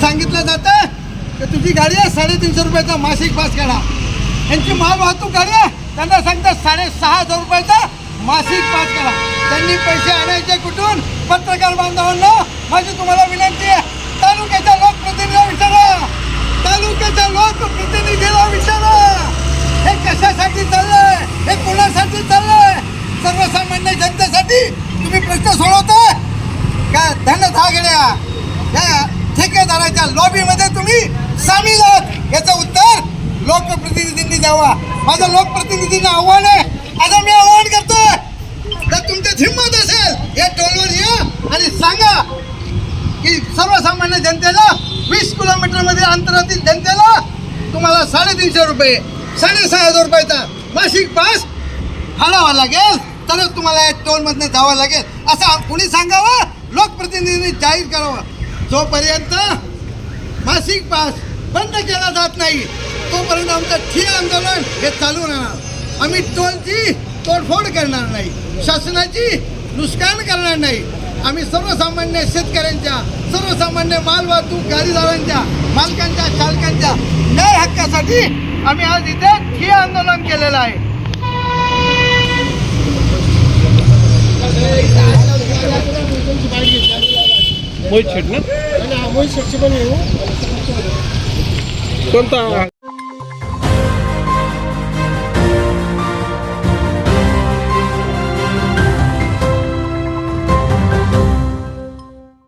सांगितलं जातं की तुझी गाडी आहे साडेतीनशे रुपयाचा मासिक पास काढा. यांची माल वाहतूक गाडी आहे त्यांना सांगतात साडेसहा हजार रुपयाचा मासिक पास करा त्यांनी पैसे आणायचे कुठून? पत्रकार बांधवांना. माझी तुम्हाला विनंती आहे तालुक्याच्या लोकप्रतिनिधीला विचारा. तालुक्याच्या लोकप्रतिनिधीला विचारा. हे कशासाठी चाललंय? हे कोणासाठी चाललंय? सर्वसामान्य जनतेसाठी तुम्ही प्रश्न सोडवताय? का धन धागड्या या ठेकेदाराच्या लॉबीमध्ये तुम्ही सामील आहात. याचं उत्तर लोकप्रतिनिधींनी द्यावा. माझं लोकप्रतिनिधींना आव्हान आहे. आता मी आव्हान करतोय. जर तुमच्यात हिंमत असेल या टोलवर या आणि सांगा की सर्वसामान्य जनतेला वीस किलोमीटरमध्ये अंतरातील जनतेला तुम्हाला साडेतीनशे रुपये साडेसहा हजार रुपयाचा मासिक पास फाडावा लागेल. तरच तुम्हाला या टोलमधनं जावं लागेल. असं कुणी सांगावं? लोकप्रतिनिधींनी जाहीर करावं. जोपर्यंत मासिक पास बंद केला जात नाही तोपर्यंत आमचं ठिय आंदोलन हे चालू राहणार. आम्ही टोलची तोडफोड करणार नाही शासनाची नुकसान करणार नाही. आम्ही सर्वसामान्य शेतकऱ्यांच्या सर्वसामान्य मालवाहतूक गाडीदारांच्या मालकांच्या चालकांच्या न्याय हक्कासाठी आम्ही आज इथे ठिय आंदोलन केलेलं आहे. मोहित शेट ना कोणता?